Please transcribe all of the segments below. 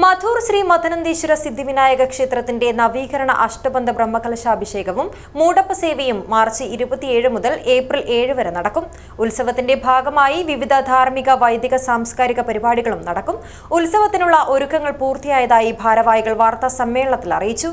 മധൂർ ശ്രീ മദനന്തീശ്വര സിദ്ധിവിനായക ക്ഷേത്രത്തിന്റെ നവീകരണ അഷ്ടബന്ധ ബ്രഹ്മകലശാഭിഷേകവും മൂടപ്പ സേവയും മാർച്ച് ഇരുപത്തിയേഴ് മുതൽ ഏപ്രിൽ ഏഴ് വരെ നടക്കും. ഉത്സവത്തിന്റെ ഭാഗമായി വിവിധ ധാർമ്മിക വൈദിക സാംസ്കാരിക പരിപാടികളും നടക്കും. ഉത്സവത്തിനുള്ള ഒരുക്കങ്ങൾ പൂർത്തിയായതായി ഭാരവാഹികൾ വാർത്താ സമ്മേളനത്തിൽ അറിയിച്ചു.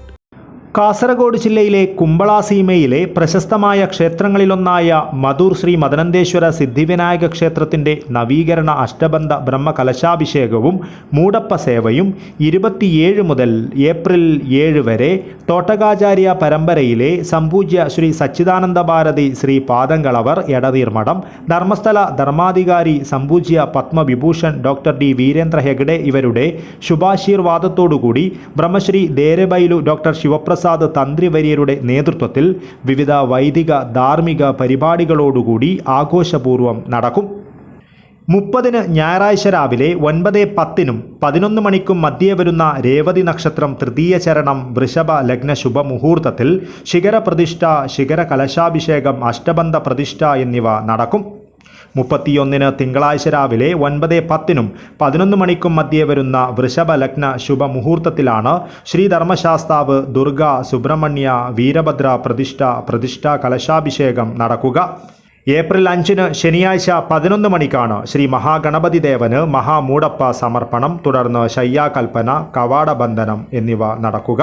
കാസർഗോഡ് ജില്ലയിലെ കുമ്പളാസീമയിലെ പ്രശസ്തമായ ക്ഷേത്രങ്ങളിലൊന്നായ മധൂർ ശ്രീ മദനന്തേശ്വര സിദ്ധിവിനായക ക്ഷേത്രത്തിന്റെ നവീകരണ അഷ്ടബന്ധ ബ്രഹ്മകലശാഭിഷേകവും മൂടപ്പ സേവയും ഇരുപത്തിയേഴ് മുതൽ ഏപ്രിൽ ഏഴ് വരെ തോട്ടകാചാര്യ പരമ്പരയിലെ സംപൂജ്യ ശ്രീ സച്ചിദാനന്ദ ഭാരതി ശ്രീ പാദങ്ങളവർ എടനീർമഠം ധർമ്മസ്ഥല ധർമാധികാരി സംപൂജ്യ പത്മവിഭൂഷൺ ഡോക്ടർ ഡി. വീരേന്ദ്ര ഹെഗ്ഡെ ഇവരുടെ ശുഭാശീർവാദത്തോടുകൂടി ബ്രഹ്മശ്രീ ദേരബൈലു ഡോക്ടർ ശിവപ്രസാദ് തന്ത്രിവര്യരുടെ നേതൃത്വത്തിൽ വിവിധ വൈദിക ധാർമ്മിക പരിപാടികളോടുകൂടി ആഘോഷപൂർവം നടക്കും. മുപ്പതിന് ഞായറാഴ്ച രാവിലെ ഒൻപത് പത്തിനും പതിനൊന്ന് മണിക്കും മധ്യേ വരുന്ന രേവതി നക്ഷത്രം തൃതീയ ചരണം വൃഷഭ ലഗ്ന ശുഭമുഹൂർത്തത്തിൽ ശിഖരപ്രതിഷ്ഠ ശിഖര കലശാഭിഷേകം അഷ്ടബന്ധ പ്രതിഷ്ഠ എന്നിവ നടക്കും. മുപ്പത്തിയൊന്നിന് തിങ്കളാഴ്ച രാവിലെ ഒൻപത് പത്തിനും പതിനൊന്ന് മണിക്കും മധ്യേ വരുന്ന വൃഷഭ ലഗ്ന ശുഭമുഹൂർത്തത്തിലാണ് ശ്രീധർമ്മശാസ്താവ് ദുർഗ സുബ്രഹ്മണ്യ വീരഭദ്ര പ്രതിഷ്ഠ പ്രതിഷ്ഠ കലശാഭിഷേകം നടക്കുക. ഏപ്രിൽ അഞ്ചിന് ശനിയാഴ്ച പതിനൊന്ന് മണിക്കാണ് ശ്രീ മഹാഗണപതി ദേവന് മഹാമൂടപ്പ സമർപ്പണം തുടർന്ന് ശയ്യാകൽപ്പന കവാടബന്ധനം എന്നിവ നടക്കുക.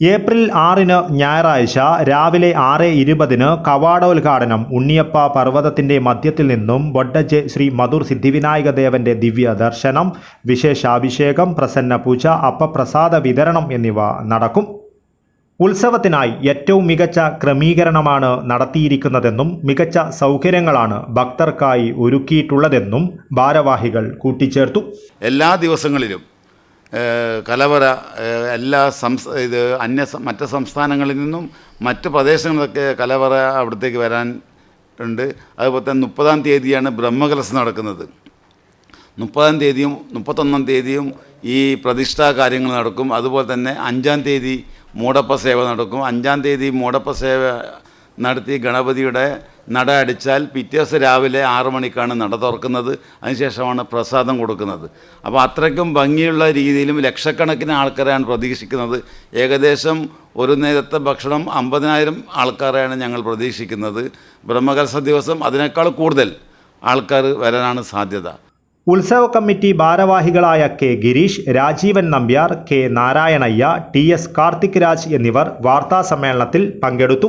ഏപ്രിൽ ആറിന് ഞായറാഴ്ച രാവിലെ ആറ് ഇരുപതിന് കവാടോദ്ഘാടനം ഉണ്ണിയപ്പ പർവതത്തിന്റെ മധ്യത്തിൽ നിന്നും ബൊഡ്ഡജ് ശ്രീ മധുർ സിദ്ധിവിനായക ദേവന്റെ ദിവ്യ ദർശനം വിശേഷാഭിഷേകം പ്രസന്ന പൂജ അപ്പപ്രസാദ വിതരണം എന്നിവ നടക്കും. ഉത്സവത്തിനായി ഏറ്റവും മികച്ച ക്രമീകരണമാണ് നടത്തിയിരിക്കുന്നതെന്നും മികച്ച സൗകര്യങ്ങളാണ് ഭക്തർക്കായി ഒരുക്കിയിട്ടുള്ളതെന്നും ഭാരവാഹികൾ കൂട്ടിച്ചേർത്തു. എല്ലാ ദിവസങ്ങളിലും കലവറ എല്ലാ സംസ് ഇത് അന്യ മറ്റ് സംസ്ഥാനങ്ങളിൽ നിന്നും മറ്റ് പ്രദേശങ്ങളിലൊക്കെ കലവറ അവിടത്തേക്ക് വരാൻ ഉണ്ട്. അതുപോലെ തന്നെ മുപ്പതാം തീയതിയാണ് ബ്രഹ്മകലശം നടക്കുന്നത്. മുപ്പതാം തീയതിയും മുപ്പത്തൊന്നാം തീയതിയും ഈ പ്രതിഷ്ഠാ കാര്യങ്ങൾ നടക്കും. അതുപോലെ തന്നെ അഞ്ചാം തീയതി മൂടപ്പ സേവ നടക്കും. അഞ്ചാം തീയതി മൂടപ്പ സേവ നടത്തി ഗണപതിയുടെ നട അടിച്ചാൽ പിറ്റേ ദിവസം രാവിലെ ആറു മണിക്കാണ് നട തുറക്കുന്നത്. അതിനുശേഷമാണ് പ്രസാദം കൊടുക്കുന്നത്. അപ്പോൾ അത്രയ്ക്കും ഭംഗിയുള്ള രീതിയിലും ലക്ഷക്കണക്കിന് ആൾക്കാരെയാണ് പ്രതീക്ഷിക്കുന്നത്. ഏകദേശം ഒരു നേരത്തെ ഭക്ഷണം അമ്പതിനായിരം ആൾക്കാരെയാണ് ഞങ്ങൾ പ്രതീക്ഷിക്കുന്നത്. ബ്രഹ്മകലശ ദിവസം അതിനേക്കാൾ കൂടുതൽ ആൾക്കാർ വരാനാണ് സാധ്യത. ഉത്സവ കമ്മിറ്റി ഭാരവാഹികളായ K Girish Rajeevan Nambiar K Narayanayya T S Karthik Raj എന്നിവർ വാർത്താസമ്മേളനത്തിൽ പങ്കെടുത്തു.